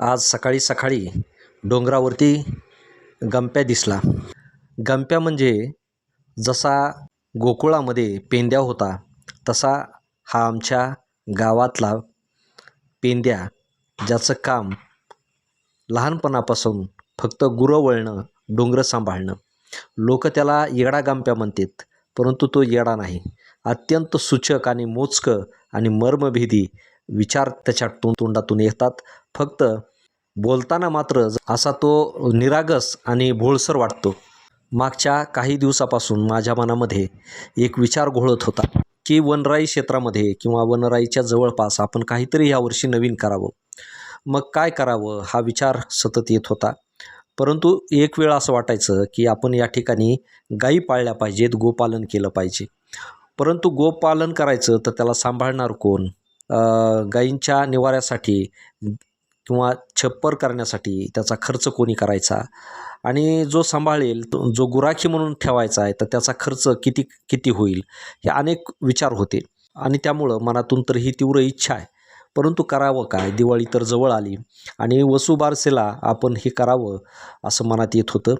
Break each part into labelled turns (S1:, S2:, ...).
S1: आज सकाळी सकाळी डोंगरावरती गंप्या दिसला. गंप्या म्हणजे जसा गोकुळामध्ये पेंद्या होता तसा हा आमच्या गावातला पेंद्या ज्याचं काम लहानपणापासून फक्त गुरं वळणं डोंगरं सांभाळणं. लोक त्याला येडा गंप्या म्हणतात परंतु तो येडा नाही. अत्यंत सूचक आणि मोजकं आणि मर्मभेदी विचार त्याच्या तोंडातून येतात. फक्त बोलताना मात्र असा तो निरागस आणि भोळसर वाटतो. मागच्या काही दिवसापासून माझ्या मनामध्ये एक विचार घोळत होता की वनराई क्षेत्रामध्ये किंवा वनराईच्या जवळपास आपण काहीतरी यावर्षी नवीन करावं. मग काय करावं हा विचार सतत येत होता. परंतु एक वेळ असं वाटायचं की आपण या ठिकाणी गाई पाळल्या पाहिजेत गोपालन केलं पाहिजे. परंतु गोपालन करायचं तर त्याला सांभाळणार कोण? गाईंच्या निवाऱ्यासाठी किंवा छप्पर करण्यासाठी त्याचा खर्च कोणी करायचा? आणि जो सांभाळेल तो जो गुराखी म्हणून ठेवायचा आहे तर त्याचा खर्च किती किती होईल? हे अनेक विचार होते. आणि त्यामुळं मनातून तर ही तीव्र इच्छा आहे. परंतु करावं काय? दिवाळी तर जवळ आली. आणि वसुबारसेला आपण हे करावं असं मनात येत होतं.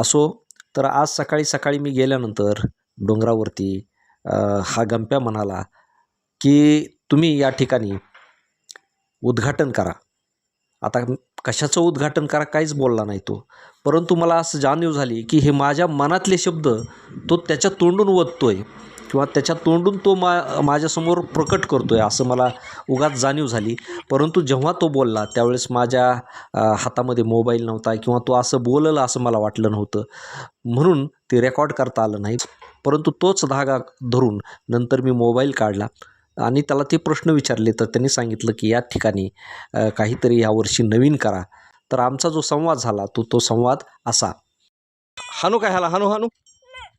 S1: असो तर आज सकाळी सकाळी मी गेल्यानंतर डोंगरावरती हा गंप्या म्हणाला की तुम्ही या ठिकाणी उद्घाटन करा. आता कशाचं उद्घाटन करा काहीच बोलला नाही तो. परंतु मला असं जाणीव झाली की हे माझ्या मनातले शब्द तो त्याच्या तोंडून ओततोय किंवा त्याच्या तोंडून तो मा माझ्यासमोर प्रकट करतो आहे असं मला उगाच जाणीव झाली. परंतु जेव्हा तो बोलला त्यावेळेस माझ्या हातामध्ये मोबाईल नव्हता किंवा तो असं बोललं असं मला वाटलं नव्हतं. म्हणून ते रेकॉर्ड करता आलं नाही. परंतु तोच धागा धरून नंतर मी मोबाईल काढला. आणि त्याला ते प्रश्न विचारले तर त्यांनी सांगितलं की या ठिकाणी काहीतरी यावर्षी नवीन करा. तर आमचा जो संवाद झाला तो तो संवाद असा. हानू काय ह्याला? हानू हानू?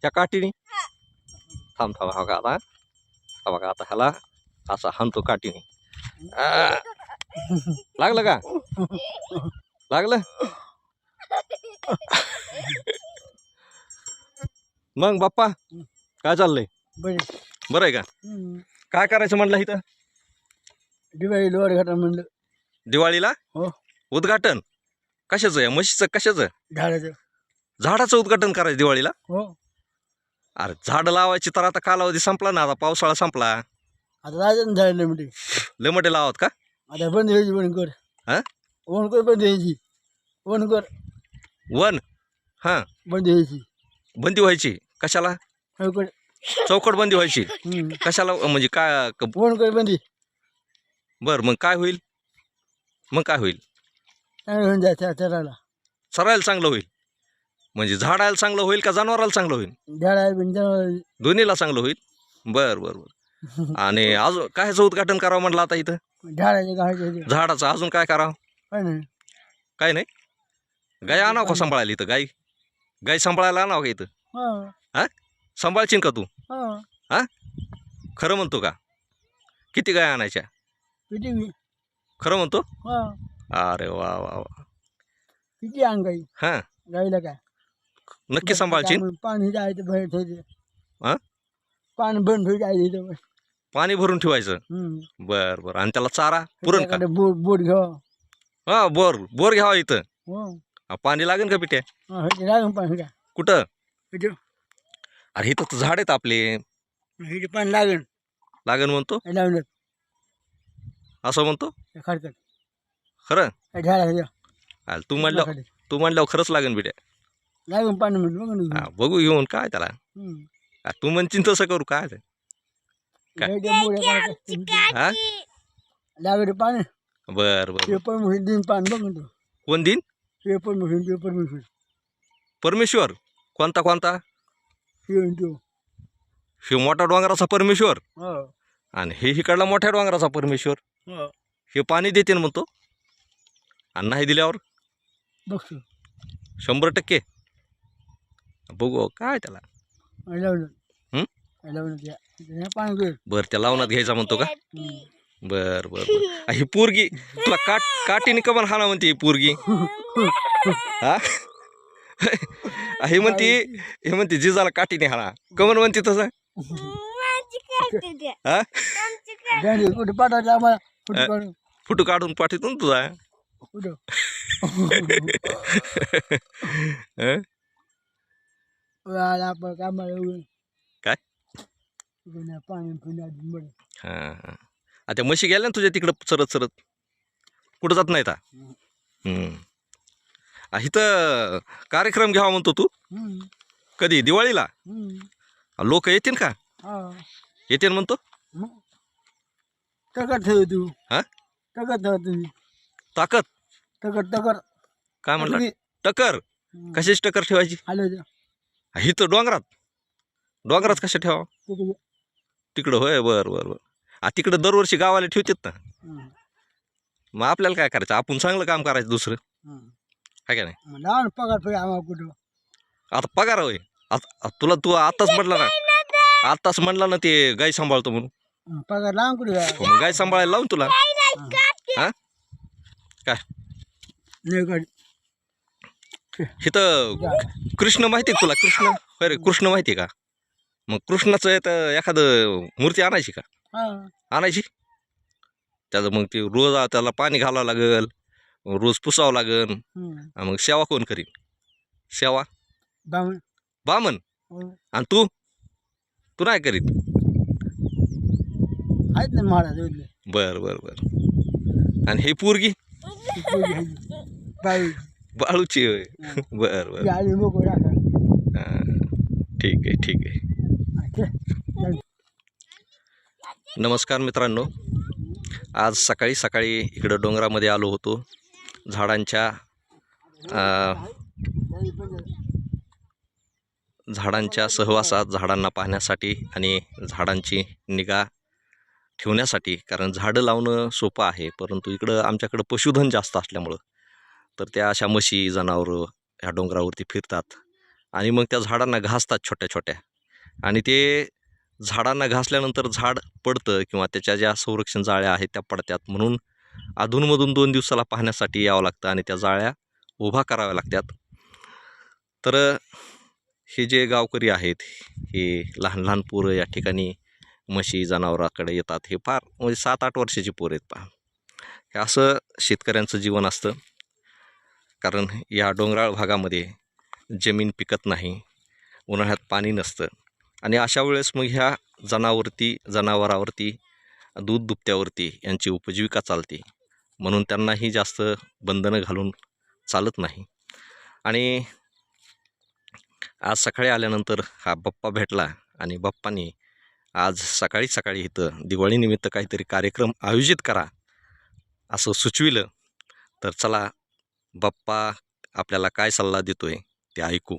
S1: त्या काठीने? थांब थांब हा का आता. हा बघा आता ह्याला असा हाणतो काठीने. लागलं का? लागलं? मग बाप्पा काय चाललंय?
S2: बरे.
S1: बरं आहे का? काय करायचं म्हणलं इथं?
S2: दिवाळी लोअर घाटा म्हणलं.
S1: दिवाळीला?
S2: हो.
S1: उद्घाटन. कशाचं आहे? म्हशीचं कशाचं?
S2: झाडाचं.
S1: झाडाचं उद्घाटन करायचं दिवाळीला?
S2: हो.
S1: अरे झाड लावायची तर आता कालावधी संपला ना आता पावसाळा संपला.
S2: आता म्हणजे
S1: लय मोठे लावत का?
S2: आता बंद व्हायची वणकर
S1: हा?
S2: वणकर बंद व्हायची. वणकर
S1: वन? हां.
S2: बंद व्हायची.
S1: बंदी व्हायची. कशाला? चौकट बंदी व्हायची. कशाला म्हणजे काय क-
S2: वणकर बंदी
S1: बरं मग काय होईल? मग काय होईल?
S2: होऊन जायचं चरायला
S1: सरायला चांगलं होईल. म्हणजे झाडायला चांगलं होईल का जनावराला चांगलं होईल? दोन्हीला चांगलं होईल? बरं बरं बरं. आणि अजून कायचं उद्घाटन करावं म्हटलं आता इथं?
S2: झाडाचे
S1: झाडाचं अजून काय करावं?
S2: काय नाही.
S1: काय नाही? गाय आणावं का सांभाळायला इथं? गाय गाय सांभाळायला आणावं का इथं?
S2: हा?
S1: सांभाळशील का तू?
S2: हा.
S1: खरं म्हणतो का? किती गाय आणायच्या?
S2: किती
S1: खरं म्हणतो?
S2: हा.
S1: अरे वा वा वा.
S2: किती अंगाई
S1: हां.
S2: गाईला काय?
S1: नक्की
S2: त्यामुळे पाणी जायचं ठेवते.
S1: हा?
S2: पाणी बंद होईल जायचं इथं
S1: पाणी भरून ठेवायचं?
S2: हम्म.
S1: बर बर. आणि त्याला चारा पुरण का?
S2: त्याच्याकडे बोट बोट घ्यावं.
S1: हा बोर. बोर घ्यावा इथं.
S2: हो.
S1: हा, पाणी लागेल का पिट्या
S2: हा, हे लागून पाणी. का
S1: कुठं?
S2: इथं
S1: अरे इथं तर झाड आहेत आपले.
S2: इथे पाणी लागेल.
S1: लागेल म्हणतो?
S2: हे लावलं
S1: असं म्हणतो?
S2: हे
S1: खरं?
S2: हे झाडाला
S1: अरे तू म्हणलं तू म्हणल्यावर खरंच लागेल बिट्या
S2: लागून पाणी म्हणलं बघ ना
S1: हा, बघू घेऊन काय त्याला. हा, तू म्हणशील तसं करू काय ते? काय?
S2: हे.
S1: हा?
S2: लागेल पाणी.
S1: बर बर.
S2: पेपर मशीन दिन पाणी बघ ना तू
S1: कोण दिन
S2: पेपर मशीन पेपर मशीन
S1: परमेश्वर. कोणता कोणता? हे मोठा डोंगराचा परमेश्वर?
S2: हो.
S1: आणि हे इकडला मोठ्या डोंगराचा परमेश्वर?
S2: हो.
S1: हे पाणी देते ना म्हणतो? आणि नाही दिल्यावर?
S2: बघतो
S1: शंभर टक्के. बघू काय त्याला?
S2: लावलं
S1: हं?
S2: लावलं त्या हे पाणी घेईल
S1: बरं त्या लावण्यात घ्यायचा म्हणतो का? बर बर बर. ही पोरगी. तुला काट काटीने कमन हाना म्हणते ही पोरगी. हा? हे म्हणते हे म्हणते जिजाला काटीने हाना कमन म्हणते तसं. हा
S2: कुठे पाठवायचं आम्हाला? कुठे
S1: अ.
S2: काढून
S1: फोटो काढून पाठवतो ना तुझा.
S2: कुठं?
S3: हं?
S2: आला आपण कामाला येऊन
S3: काय?
S2: पुन्हा पाणी पुन्हा बरं
S3: हां हां. आता म्हशी गेल्या ना तुझ्या तिकडं चरत चरत कुठं जात नाहीत? हा? हं. आ, इथं कार्यक्रम घ्यावा म्हणतो तू? कधी? दिवाळीला. लोक येतील का? येतील म्हणतो?
S2: ठेव तू.
S3: हा?
S2: ठेव तुम्ही
S3: ताकद.
S2: टकर
S3: काय म्हणलं? टकर. कशाची टकर ठेवायची? इथं डोंगरात. डोंगरात कशा ठेवा?
S2: तिकडे.
S3: होय बर बर बर. आ तिकडं दरवर्षी गावाला ठेवतात ना. मग आपल्याला काय करायचं? आपण चांगलं काम करायचं दुसरं. आहे का नाही?
S2: लहान पगार पाहिजे आम्हाला कुठं?
S3: आता पगार होय. आता तुला तू आताच म्हटलं ना. आताच म्हणला ना ते गाय सांभाळतो म्हणून.
S2: हं, पगार लहान कुठे
S3: मग गाय सांभाळायला लावून तुला. हा. काय?
S2: नाही
S3: इथं कृष्ण माहिती आहे का तुला? कृष्ण? होय रे कृष्ण माहिती आहे का? मग कृष्णाचं इथं एखादं मूर्ती आणायची का?
S2: हा.
S3: आणायची? त्याचं मग ते रोज त्याला पाणी घालावं लागल. रोज पुसावं. आणि मग सेवा कोण करीन? सेवा बामन
S2: हो.
S3: आणि तू? तू नाही करीत?
S2: आहेत ना महाराज
S3: बर बर बर. आणि हे पोरगी?
S2: बाई
S3: बाळूची होय. बर बर.
S2: आली मोकळ राखा
S3: हा. ठीक आहे ठीक आहे. नमस्कार मित्रांनो. आज सकाळी सकाळी इकडं डोंगरामध्ये आलो होतो. झाडांच्या झाडांच्या सहवासात झाडांना पाहण्यासाठी आणि झाडांची निगा ठेवण्यासाठी. कारण झाडं लावणं सोपं आहे परंतु इकडं आमच्याकडं पशुधन जास्त असल्यामुळं. तर त्या अशा म्हशी जनावरं ह्या डोंगरावरती फिरतात आणि मग त्या झाडांना घासतात छोट्या छोट्या. आणि ते झाडांना घासल्यानंतर झाड पडतं किंवा त्याच्या ज्या संरक्षण जाळ्या आहेत त्या पडतात. म्हणून अधूनमधून दोन दिवसाला पाहण्यासाठी यावं लागतं आणि त्या जाळ्या उभा कराव्या लागतात. तर हे जे गावकरी आहेत हे लहान लहान पोरं या ठिकाणी म्हशी जनावराकडे येतात हे फार म्हणजे सात आठ वर्षाची पोरं आहेत पहा. हे असं शेतकऱ्यांचं जीवन असतं. कारण या डोंगराळ भागामध्ये जमीन पिकत नाही उन्हाळ्यात पाणी नसतं आणि अशा वेळेस मग ह्या जनावरती जनावरावरती दूध दुभत्यावरती यांची उपजीविका चालते. म्हणून त्यांनाही जास्त बंधनं घालून चालत नाही. आणि आज सकाळी आल्यानंतर हा बाप्पा भेटला आणि बाप्पानी आज सकाळी सकाळी इथं दिवाळीनिमित्त काहीतरी कार्यक्रम आयोजित करा असं सुचविलं. तर चला बाप्पा आपल्याला काय सल्ला देतो आहे ते ऐकू.